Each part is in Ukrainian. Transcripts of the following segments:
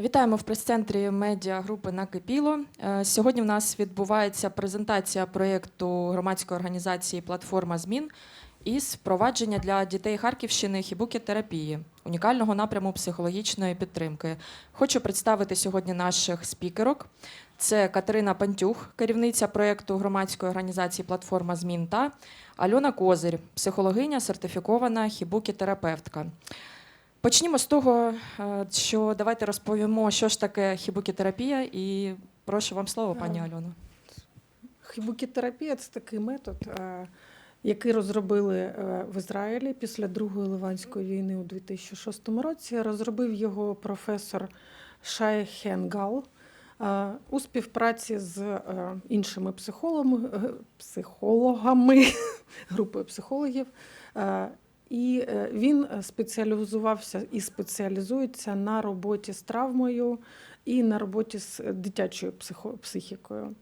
Вітаємо в прес-центрі медіагрупи Накипіло. Е, Сьогодні в нас відбувається презентація проєкту громадської організації Платформа змін із впровадження для дітей Харківщини хібукітерапії, унікального напряму психологічної підтримки. Хочу представити сьогодні наших спікерок. Це Катерина Пантюх, керівниця проєкту громадської організації Платформа змін та Альона Козир, психологиня, сертифікована хібукітерапевтка. Почнімо з того, е, що давайте розповімо, що ж таке хібукітерапія, і прошу вам слово, пані Е, Альоно. Хібукітерапія це такий метод, е, який розробили в Ізраїлі після Другої Ливанської війни у 2006 році. Розробив його професор Шай Хенгал у співпраці з іншими психологами, психологами групою психологів. Е, І е, він спеціалізувався і спеціалізується на роботі з травмою і на роботі з дитячою психікою.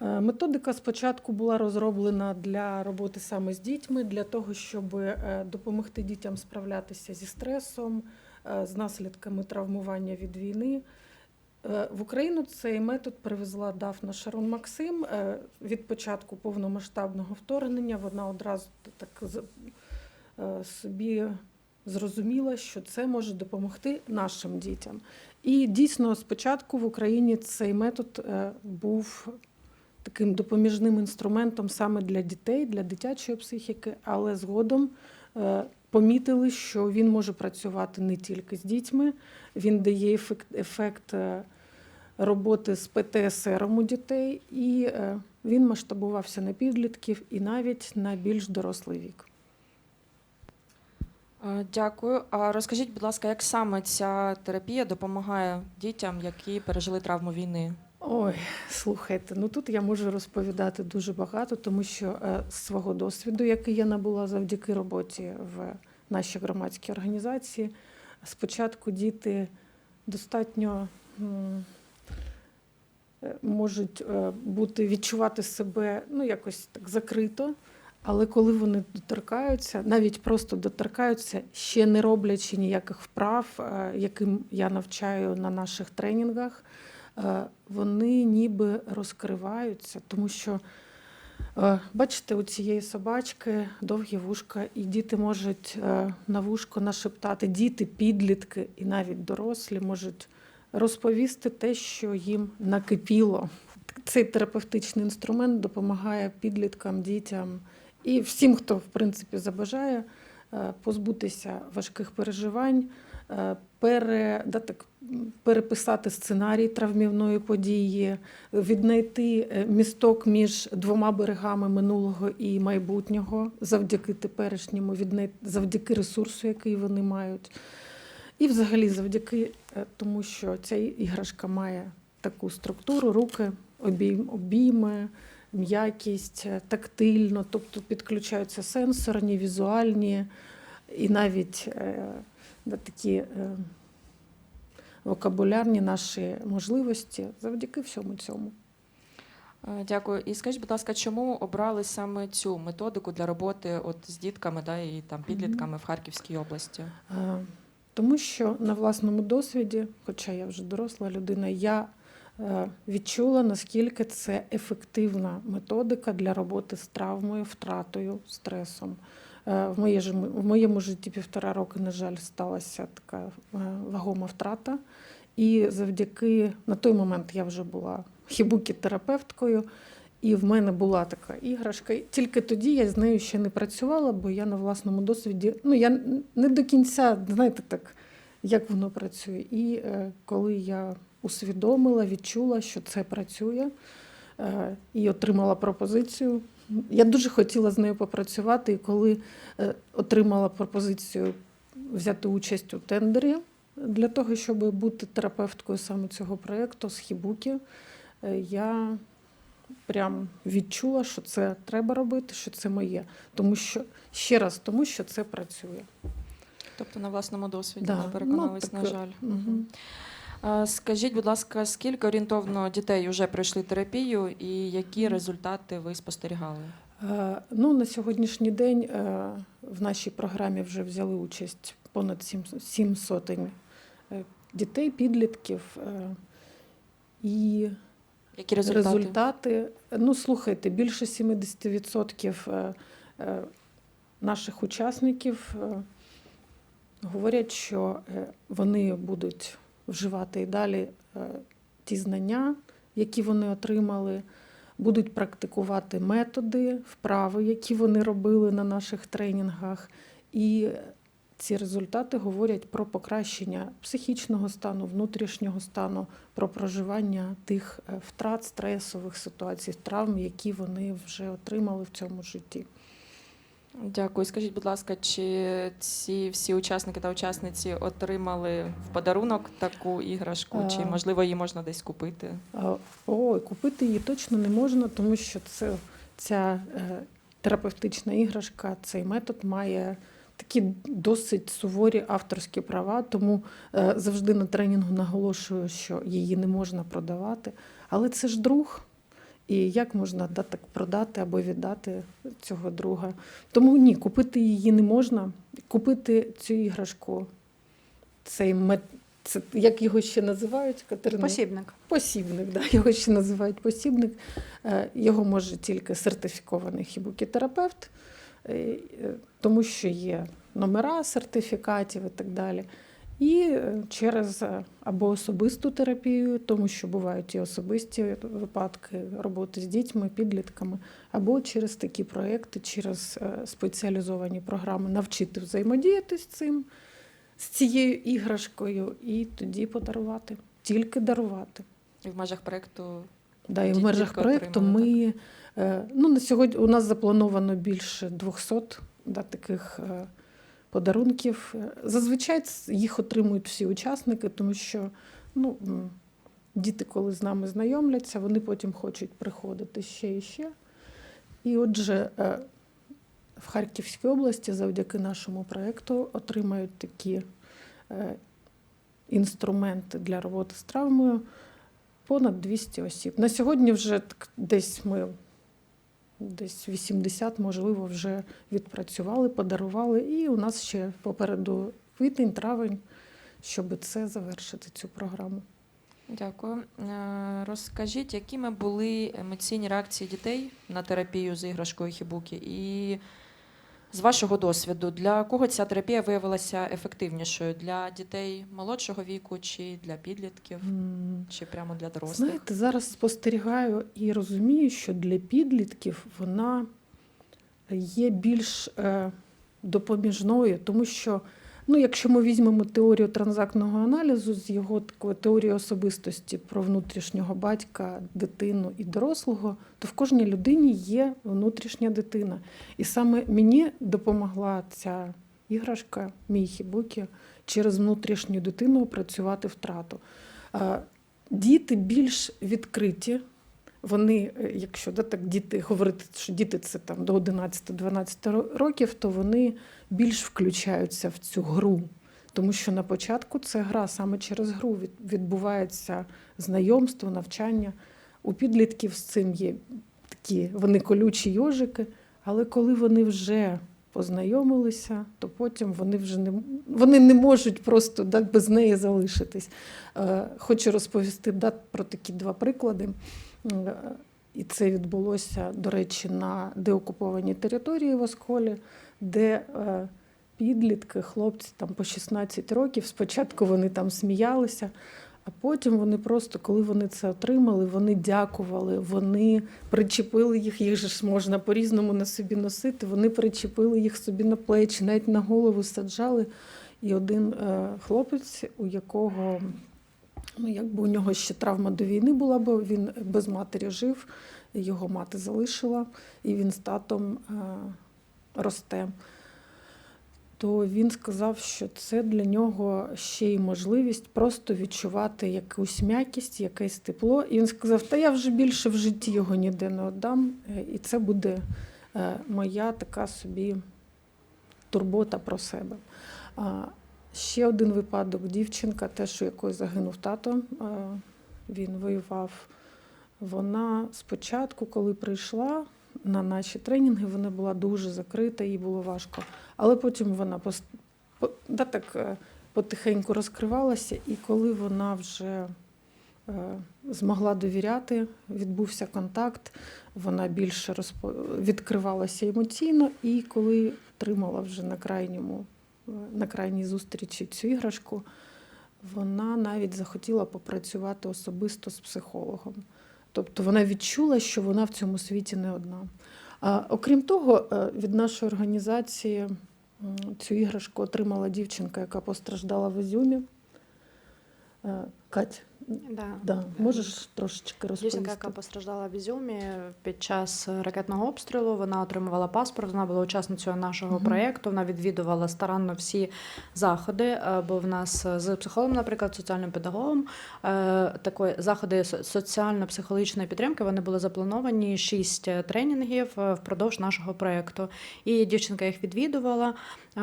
Е, Методика спочатку була розроблена для роботи саме з дітьми, для того, щоб е, допомогти дітям справлятися зі стресом, е, з наслідками травмування від війни. Е, В Україну цей метод привезла Дафна Шарон Максим. Е, Від початку повномасштабного вторгнення вона одразу так е, собі зрозуміла, що це може допомогти нашим дітям. І дійсно, спочатку в Україні цей метод е, був таким допоміжним інструментом саме для дітей, для дитячої психіки, але згодом е, помітили, що він може працювати не тільки з дітьми, він дає ефект, ефект е, роботи з ПТСР у дітей, і е, він масштабувався на підлітків і навіть на більш дорослий вік. Е, Дякую. А розкажіть, будь ласка, як саме ця терапія допомагає дітям, які пережили травму війни? Ой, слухайте, ну тут я можу розповідати дуже багато, тому що е, з свого досвіду, який я набула завдяки роботі в нашій громадській організації, спочатку діти достатньо е, можуть бути відчувати себе ну якось так закрито. Але коли вони доторкаються, навіть просто доторкаються, ще не роблячи ніяких вправ, е, яким я навчаю на наших тренінгах, е, вони ніби розкриваються, тому що, е, бачите, у цієї собачки довгі вушка, і діти можуть на вушко нашептати, діти, підлітки і навіть дорослі можуть розповісти те, що їм накипіло. Цей терапевтичний інструмент допомагає підліткам, дітям і всім, хто в принципі забажає е, позбутися важких переживань, е, пере, да, так, переписати сценарій травмівної події, віднайти е, місток між двома берегами минулого і майбутнього завдяки теперішньому, віднай- завдяки ресурсу, який вони мають. І взагалі завдяки тому, що ця іграшка має таку структуру, руки, обійм, обійми, м'якість, е, тактильно, тобто підключаються сенсорні, візуальні і навіть е, такі е, вокабулярні наші можливості завдяки всьому цьому. Е, Дякую. І скажіть, будь ласка, чому обрали саме цю методику для роботи от з дітками да, і там підлітками в Харківській області? Е, Тому що на власному досвіді, хоча я вже доросла людина, я відчула, наскільки це ефективна методика для роботи з травмою, втратою, стресом. Е, в моєму житті півтора роки, на жаль, сталася така е, вагома втрата. І завдяки на той момент я вже була хібукі-терапевткою, і в мене була така іграшка. Тільки тоді я з нею ще не працювала, бо я на власному досвіді, ну я не до кінця, знаєте, так, як воно працює. І е, коли я усвідомила, відчула, що це працює, е, і отримала пропозицію. Я дуже хотіла з нею попрацювати, і коли е, отримала пропозицію взяти участь у тендері для того, щоб бути терапевткою саме цього проєкту з Хібукі, е, я прям відчула, що це треба робити, що це моє. Тому що ще раз, тому що це працює. Тобто на власному досвіді Да, ви переконались, ну, на жаль. мгм. Скажіть, будь ласка, скільки орієнтовно дітей вже пройшли терапію і які результати ви спостерігали? Е, Ну, на сьогоднішній день е, в нашій програмі вже взяли участь понад сім, сотень е, дітей, підлітків. І Які результати? результати. Ну, слухайте, більше 70% е, е, наших учасників говорять, що вони будуть вживати і далі е, ті знання, які вони отримали, будуть практикувати методи, вправи, які вони робили на наших тренінгах. І ці результати говорять про покращення психічного стану, внутрішнього стану, про проживання тих е, втрат, стресових ситуацій, травм, які вони вже отримали в цьому житті. Дякую. Скажіть, будь ласка, чи ці всі учасники та учасниці отримали в подарунок таку іграшку, чи Е. можливо її можна десь купити? Ой, купити її точно не можна, тому що це, ця е, терапевтична іграшка, цей метод має такі досить суворі авторські права, тому е, завжди на тренінгу наголошую, що її не можна продавати. Але це ж друг. І як можна да, так продати або віддати цього друга? Тому ні, купити її не можна. Купити цю іграшку, цей мет, це, як його ще називають, Катерина? Посібник. Посібник, да, його ще називають посібник. Е, Його може тільки сертифікований хібукітерапевт, е, е, тому що є номера сертифікатів і так далі. І е, через е, або особисту терапію, тому що бувають і особисті випадки роботи з дітьми, підлітками, або через такі проекти, через е, спеціалізовані програми навчити взаємодіяти з цим, з цією іграшкою, і тоді подарувати, тільки дарувати. І в межах проекту Да, і в межах проєкту ми ну, на сьогодні у нас заплановано більше 200 да, таких подарунків. Зазвичай їх отримують всі учасники, тому що ну, діти, коли з нами знайомляться, вони потім хочуть приходити ще і ще. І отже, е, в Харківській області завдяки нашому проєкту отримають такі е, інструменти для роботи з травмою понад 200 осіб. На сьогодні вже десь ми десь 80, можливо, вже відпрацювали, подарували. І у нас ще попереду квітень, травень, щоб це завершити цю програму. Дякую. Е, Розкажіть, якими були емоційні реакції дітей на терапію з іграшкою хібуки І з вашого досвіду, для кого ця терапія виявилася ефективнішою? Для дітей молодшого віку чи для підлітків, чи прямо для дорослих? Знаєте, зараз спостерігаю і розумію, що для підлітків вона є більш е, допоміжною, тому що, ну, якщо ми візьмемо теорію транзактного аналізу з його такою теорією особистості про внутрішнього батька, дитину і дорослого, то в кожній людині є внутрішня дитина. І саме мені допомогла ця іграшка, мій хібукі, через внутрішню дитину опрацювати втрату. Е, Діти більш відкриті. Вони, е, якщо да, так діти говорити, що діти це там до 11-12 років, то вони більш включаються в цю гру. Тому що на початку це гра саме через гру відбувається знайомство, навчання. У підлітків з цим є такі вони колючі йожики, але коли вони вже познайомилися, то потім вони вже не, вони не можуть просто да, без неї залишитись. Е, Хочу розповісти да, про такі два приклади. Е, І це відбулося, до речі, на деокупованій території в Осколі, де е, підлітки, хлопці там по 16 років, спочатку вони там сміялися, а потім вони просто, коли вони це отримали, вони дякували, вони причепили їх, їх же ж можна по-різному на собі носити. Вони причепили їх собі на плечі, навіть на голову саджали. І один е, хлопець, у якого ну, якби у нього ще травма до війни була, бо він без матері жив, його мати залишила, і він з татом е, росте. То він сказав, що це для нього ще й можливість просто відчувати якусь м'якість, якесь тепло. І він сказав: Та я вже більше в житті його ніде не віддам, е, і це буде е, моя така собі турбота про себе. Ще один випадок: дівчинка, теж у якої загинув тато, він воював. Вона спочатку, коли прийшла на наші тренінги, вона була дуже закрита, їй було важко. Але потім вона да, так, е, потихеньку розкривалася, і коли вона вже е, змогла довіряти, відбувся контакт, вона більше розпо... відкривалася емоційно, і коли отримала вже на крайньому, на крайній зустрічі цю іграшку, вона навіть захотіла попрацювати особисто з психологом. Тобто вона відчула, що вона в цьому світі не одна. А, окрім того, е, від нашої організації цю іграшку отримала дівчинка, яка постраждала в Ізюмі. Е, Кать, Да. да, можеш трошечки розповісти? Дівчинка, яка постраждала в Ізюмі під час ракетного обстрілу, вона отримувала паспорт. Вона була учасницею нашого Мгм. проєкту. Вона відвідувала старанно всі заходи. е, Бо в нас з психологом, наприклад, соціальним педагогом, е, такої заходи соціально-психологічної підтримки вони були заплановані шість е, тренінгів впродовж нашого проєкту. І дівчинка їх відвідувала.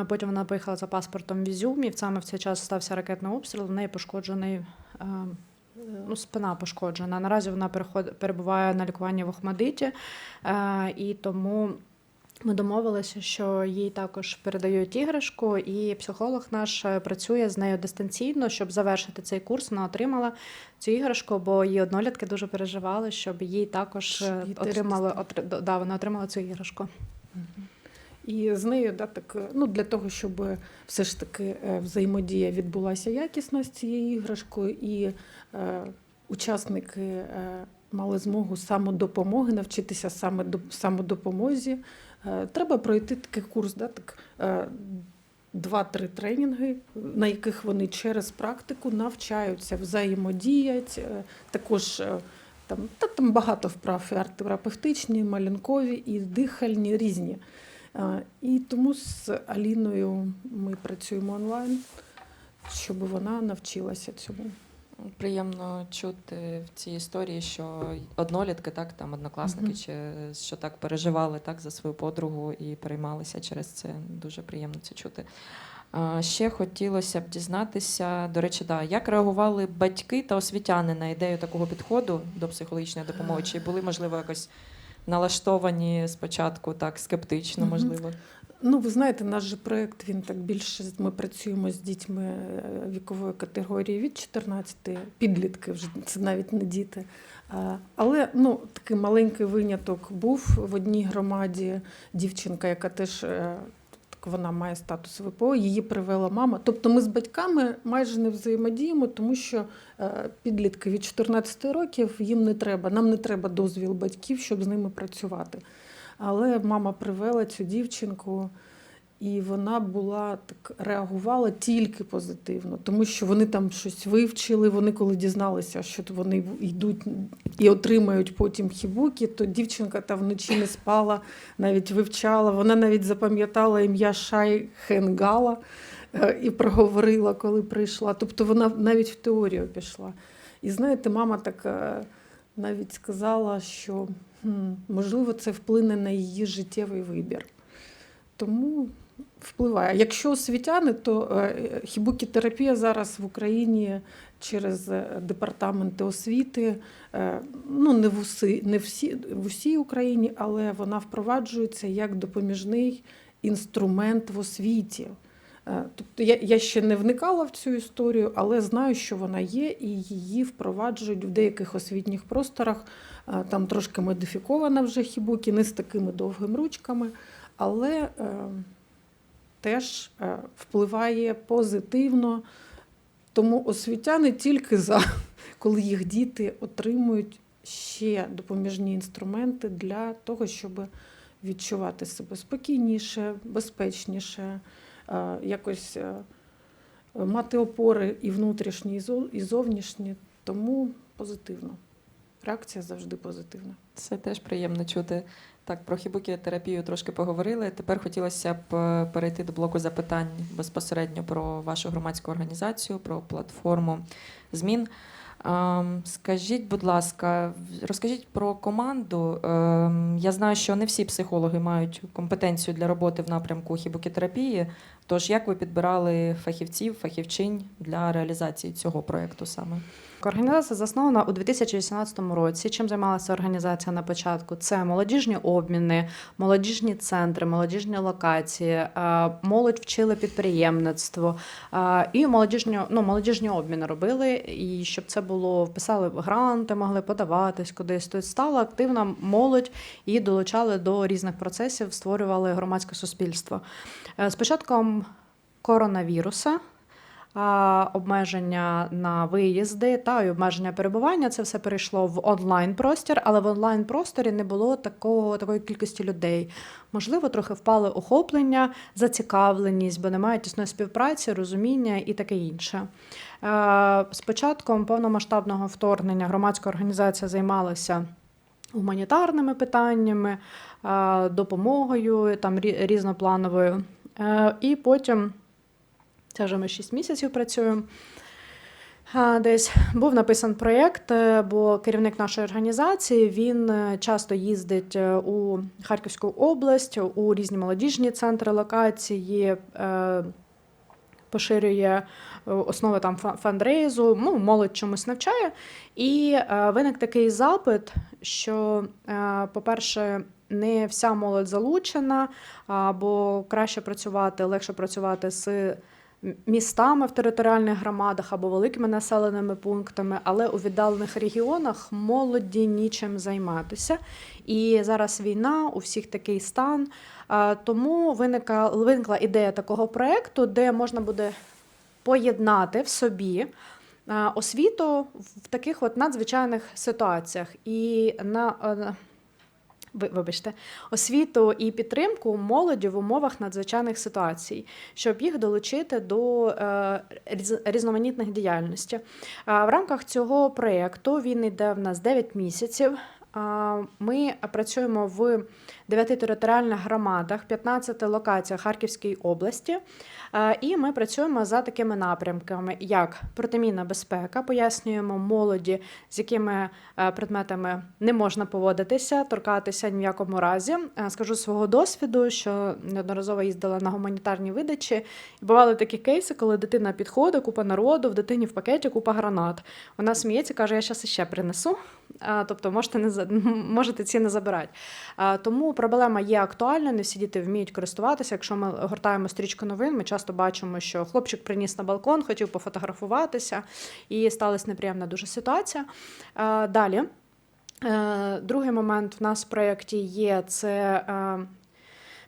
Потім вона поїхала за паспортом в Ізюм, і саме в цей час стався ракетний обстріл. В неї пошкоджений. Ну, спина пошкоджена. Наразі вона перебуває на лікуванні в Охмадиті, е, і тому. Ми домовилися, що їй також передають іграшку, і психолог наш е, працює з нею дистанційно, щоб завершити цей курс. Вона отримала цю іграшку, бо її однолітки дуже переживали, щоб їй також е, теж отримали отри- да, вона отримала цю іграшку. І з нею да, так, е, ну, для того, щоб все ж таки е, взаємодія відбулася якісно з цією іграшкою, і е, учасники е, мали змогу самодопомоги, навчитися саме до- самодопомозі. Е, треба пройти такий курс, да, так, е, два-три тренінги, на яких вони через практику навчаються, взаємодіять, е, також. Там, та, там багато вправ і арт-терапевтичні, малюнкові і дихальні різні. І тому з Аліною ми працюємо онлайн, щоб вона навчилася цьому. Приємно чути в цій історії, що однолітки, так там однокласники, Мгм. чи що так переживали так за свою подругу і переймалися через це. Дуже приємно це чути. А, ще хотілося б дізнатися, до речі, да, як реагували батьки та освітяни на ідею такого підходу до психологічної допомоги? Чи були, можливо, якось налаштовані спочатку так скептично, можливо? Ну, ви знаєте, наш же проєкт він так більше. Ми працюємо з дітьми е, вікової категорії від 14, підлітки вже це навіть не діти. Але ну, такий маленький виняток був в одній громаді дівчинка, яка теж е, вона має статус ВПО, її привела мама. Тобто ми з батьками майже не взаємодіємо, тому що е, підлітки від 14 років їм не треба, нам не треба дозвіл батьків, щоб з ними працювати. Але мама привела цю дівчинку, і вона була так реагувала тільки позитивно, тому що вони там щось вивчили. Вони коли дізналися, що вони йдуть і отримають потім хібуки, то дівчинка та вночі не спала, навіть вивчала. Вона навіть запам'ятала ім'я Шай Хенгала е, і проговорила, коли прийшла. Тобто вона навіть в теорію пішла. І знаєте, мама так е, навіть сказала, що можливо це вплине на її життєвий вибір. Тому впливає. Якщо освітяни, то е, хібукітерапія зараз в Україні через е, департаменти освіти, е, ну не в усі, не всі в усій Україні, але вона впроваджується як допоміжний інструмент в освіті. Тобто я, я ще не вникала в цю історію, але знаю, що вона є, і її впроваджують в деяких освітніх просторах. Там трошки модифікована вже хібукі, не з такими довгими ручками, але теж е, впливає позитивно. Тому освітяни тільки за, коли їх діти отримують ще допоміжні інструменти для того, щоб відчувати себе спокійніше, безпечніше, е, якось е, мати опори і внутрішні, і зовнішні. Тому позитивно. Реакція завжди позитивна. Це теж приємно чути. Так, про хібукітерапію трошки поговорили. Тепер хотілося б е, перейти до блоку запитань безпосередньо про вашу громадську організацію, про платформу змін. Ем, Скажіть, будь ласка, розкажіть про команду. Ем, Я знаю, що не всі психологи мають компетенцію для роботи в напрямку хібукітерапії. Тож як ви підбирали фахівців, фахівчинь для реалізації цього проєкту саме? Організація заснована у 2018 році. Чим займалася організація на початку? Це молодіжні обміни, молодіжні центри, молодіжні локації, е, молодь вчили підприємництво е, і молодіжні, ну, молодіжні обміни робили. І щоб це було, вписали гранти, могли подаватись кудись. Тобто стала активна молодь і долучали до різних процесів, створювали громадське суспільство. Е, З початком коронавіруса обмеження на виїзди та й обмеження перебування. Це все перейшло в онлайн простір, але в онлайн просторі не було такого такої кількості людей. Можливо, трохи впали охоплення, зацікавленість, бо немає тісної співпраці, розуміння і таке інше. Е, З початком повномасштабного вторгнення громадська організація займалася гуманітарними питаннями, е, допомогою там різноплановою. Е, І потім це вже ми 6 місяців працюємо. Десь був написан проєкт, е, бо керівник нашої організації він е, часто їздить е, у Харківську область, у різні молодіжні центри локації, поширює основи там фандрейзу, ну, молодь чомусь навчає. І виник такий запит, що, по-перше, не вся молодь залучена, а, бо краще працювати, легше працювати з містами в територіальних громадах або великими населеними пунктами, але у віддалених регіонах молоді нічим займатися. І зараз війна, у всіх такий стан. Тому виника, виникла ідея такого проєкту, де можна буде поєднати в собі освіту в таких от надзвичайних ситуаціях. І на е, Вибачте, освіту і підтримку молоді в умовах надзвичайних ситуацій, щоб їх долучити до е, різ- різноманітних діяльностей. В рамках цього проєкту він йде в нас 9 місяців. Ми працюємо в 9 територіальних громадах, 15 локаціях Харківської області. Е, І ми працюємо за такими напрямками, як протимінна безпека, пояснюємо молоді, з якими е, предметами не можна поводитися, торкатися ні в якому разі. Е, Скажу свого досвіду, що неодноразово їздила на гуманітарні видачі. І бували такі кейси, коли дитина підходить, купа народу, в дитині в пакеті купа гранат. Вона сміється, каже: я зараз іще принесу. Тобто можете не можете ці не забирати. Тому проблема є актуальна, не всі діти вміють користуватися. Якщо ми гортаємо стрічку новин, ми часто бачимо, що хлопчик приніс на балкон, хотів пофотографуватися, і сталася неприємна дуже ситуація. Далі. Е, Другий момент в нас в проєкті є це е,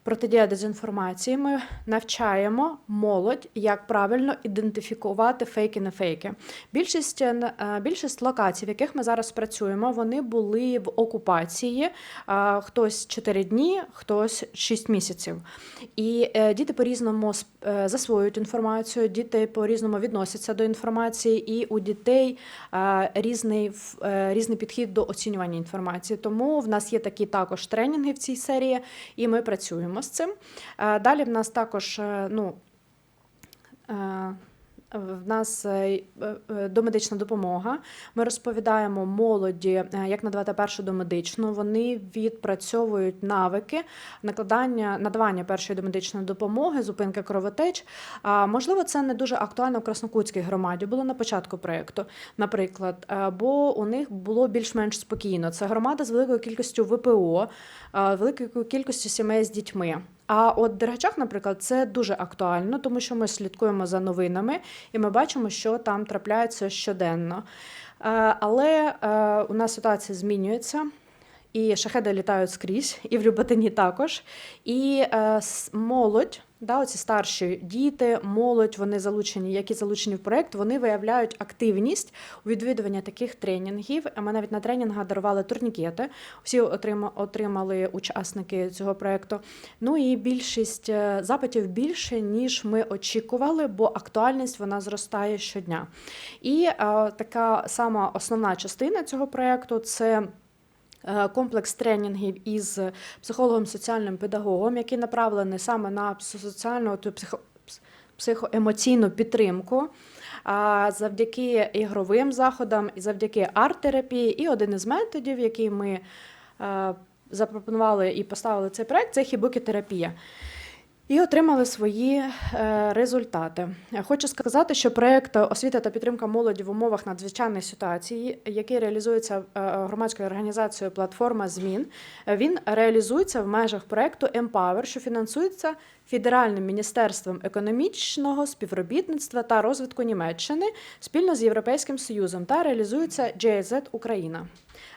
протидія дезінформації. Ми навчаємо молодь, як правильно ідентифікувати фейки не фейки. Більшість, е, е, більшість локацій, в яких ми зараз працюємо, вони були в окупації. е, Хтось 4 дні, хтось 6 місяців. І діти по-різному сп- е, засвоюють інформацію, діти по-різному відносяться до інформації, і у дітей різний, різний підхід до оцінювання інформації. Тому в нас є такі також тренінги в цій серії, і ми працюємо з цим. Е, Далі в нас також е, ну, е, в нас е, е, домедична допомога. Ми розповідаємо молоді, е, як надавати першу домедичну. Вони відпрацьовують навики накладання, надавання першої домедичної допомоги, зупинки кровотеч. А, Можливо, це не дуже актуально в Краснокутській громаді. Було на початку проєкту, наприклад, е, бо у них було більш-менш спокійно. Це громада з великою кількістю ВПО, е, великою кількістю сімей з дітьми. А от Дергачах, наприклад, це дуже актуально, тому що ми слідкуємо за новинами і ми бачимо, що там трапляється щоденно. Е, Але е, у нас ситуація змінюється. І шахеди літають скрізь, і в Люботині також. І е, молодь, да, оці старші діти, молодь, вони залучені, які залучені в проєкт, вони виявляють активність у відвідуванні таких тренінгів. Ми навіть на тренінгах дарували турнікети. Всі отрима- отримали учасники цього проєкту. Ну і більшість е, запитів більше, ніж ми очікували, бо актуальність вона зростає щодня. І е, така сама основна частина цього проєкту це. Е, Комплекс тренінгів із психологом, соціальним педагогом, який направлений саме на соціальну психо, психоемоційну підтримку. А завдяки ігровим заходам і завдяки арт-терапії. І один із методів, який ми е, запропонували і поставили цей проект, це хібукітерапія. І отримали свої е, результати. Хочу сказати, що проект освіта та підтримка молоді в умовах надзвичайної ситуації, який реалізується е, громадською організацією Платформа змін, е, він реалізується в межах проекту Empower, що фінансується Федеральним міністерством економічного співробітництва та розвитку Німеччини спільно з Європейським Союзом та реалізується GIZ Україна.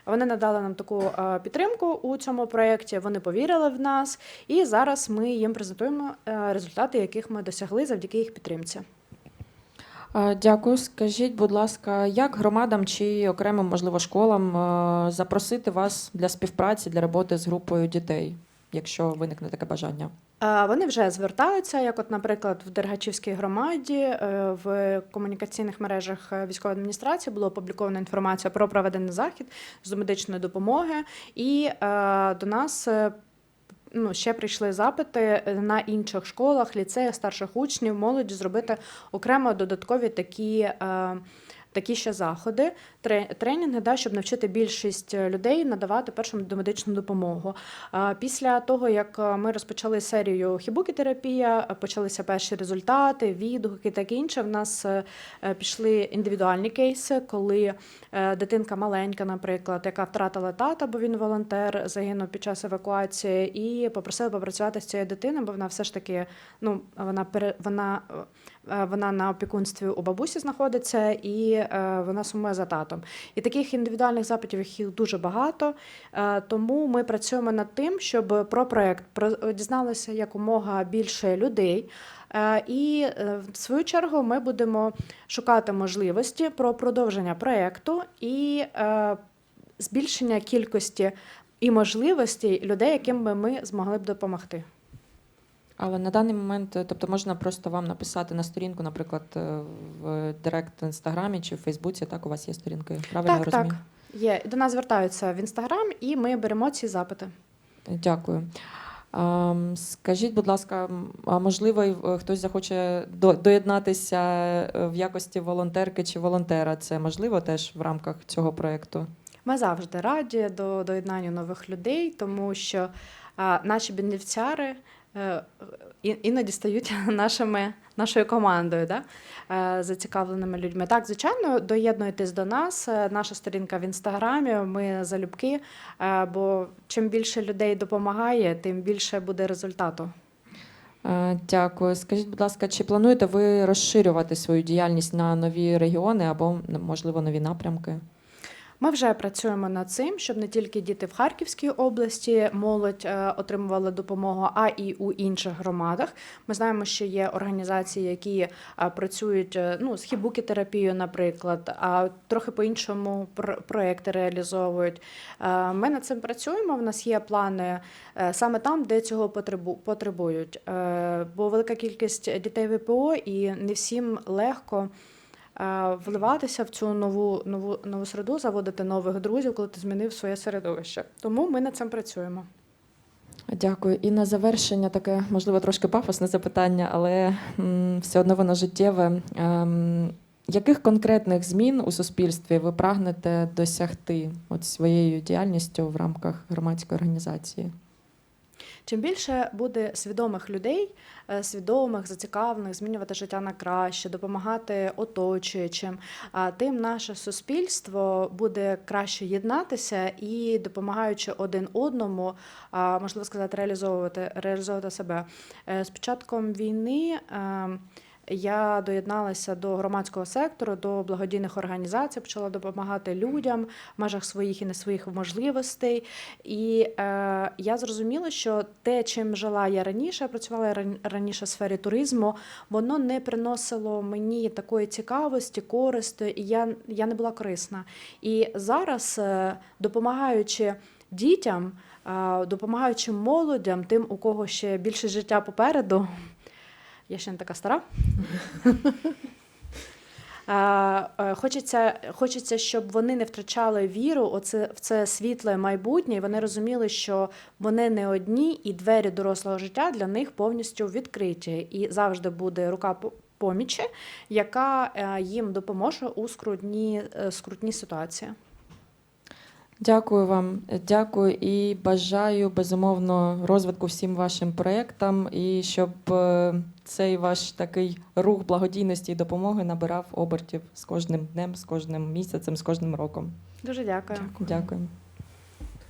Вони надали нам таку е, підтримку у цьому проєкті. Вони повірили в нас, і зараз ми їм презентуємо е, результати, яких ми досягли завдяки їх підтримці. Е, Дякую. Скажіть, будь ласка, як громадам чи окремим, можливо, школам запросити вас для співпраці, для роботи з групою дітей, якщо виникне таке бажання? Е, Вони вже звертаються, як, от, наприклад, в Дергачівській громаді е, в комунікаційних мережах е, військової адміністрації було опубліковано інформація про проведений захід з медичної допомоги, і до нас. Ну, ще прийшли запити на інших школах, ліцеях, старших учнів, молоді зробити окремо додаткові такі, такі ще заходи, тренінги, да, щоб навчити більшість е, людей надавати першу домедичну допомогу. Після того, як е, ми розпочали серію хібукі-терапія, е, почалися перші результати, відгуки, таке інше. В нас пішли індивідуальні кейси, коли дитинка маленька, наприклад, яка втратила тата, бо він волонтер, загинув під час евакуації, і попросили попрацювати з цією дитиною, бо вона все ж таки ну вона вона. Е, Вона на опікунстві у бабусі знаходиться, і е, вона сумує за татом. І таких індивідуальних запитів їх дуже багато. Е, Тому ми працюємо над тим, щоб про проект про- дізналося якомога більше людей. І в свою чергу ми будемо шукати можливості про продовження проекту і збільшення кількості і можливостей людей, яким би ми змогли б допомогти. Але на даний момент, е, тобто можна просто вам написати на сторінку, наприклад, е, в Директ в інстаграмі чи в Фейсбуці, так у вас є сторінки. Правильно я так, розумію? так. Є. До нас звертаються в інстаграм, і ми беремо ці запити. Дякую. Скажіть, будь ласка, а можливо, е, хтось захоче доєднатися в якості волонтерки чи волонтера? Це можливо теж в рамках цього проєкту? Ми завжди раді до доєднання нових людей, тому що наші бенефіціари іноді стають нашими, нашою командою, да? е, зацікавленими людьми. Так, звичайно, доєднуйтесь до нас. е, Наша сторінка в інстаграмі. Ми залюбки, е, бо чим більше людей допомагає, тим більше буде результату. Е, Дякую. Скажіть, будь ласка, чи плануєте ви розширювати свою діяльність на нові регіони або, можливо, нові напрямки? Ми вже працюємо над цим, щоб не тільки діти в Харківській області молодь е, отримувала допомогу, а і у інших громадах. Ми знаємо, що є організації, які е, працюють е, ну, з хібукі-терапією, наприклад, а трохи по-іншому пр- проекти реалізовують. Ми над цим працюємо. В нас є плани саме там, де цього потребують. Бо велика кількість дітей ВПО і не всім легко вливатися в цю нову, нову, нову середу, заводити нових друзів, коли ти змінив своє середовище. Тому ми над цим працюємо. Дякую. І на завершення таке, можливо, трошки пафосне запитання, але м, все одно воно життєве. Ем, яких конкретних змін у суспільстві ви прагнете досягти от своєю діяльністю в рамках громадської організації? Чим більше буде свідомих людей, е, свідомих, зацікавлених, змінювати життя на краще, допомагати оточуючим, тим наше суспільство буде краще єднатися і допомагаючи один одному, можливо сказати, реалізовувати, реалізовувати себе. Е, З початком війни. Я доєдналася до громадського сектору, до благодійних організацій, почала допомагати людям в межах своїх і не своїх можливостей. І е, я зрозуміла, що те, чим жила я раніше, я працювала ран- раніше в сфері туризму, воно не приносило мені такої цікавості, користі, і я, я не була корисна. І зараз, е, допомагаючи дітям, е, допомагаючи молодям, тим, у кого ще більше життя попереду. Я ще не така стара. Е, Хочеться, хочеться, щоб вони не втрачали віру оце, в це світле майбутнє, і вони розуміли, що вони не одні, і двері дорослого життя для них повністю відкриті. І завжди буде рука помічі, яка е, їм допоможе у скрутні, е, скрутні ситуації. Дякую вам, дякую і бажаю безумовно розвитку всім вашим проєктам, і щоб е, цей ваш такий рух благодійності і допомоги набирав обертів з кожним днем, з кожним місяцем, з кожним роком. Дуже дякую. Дякую.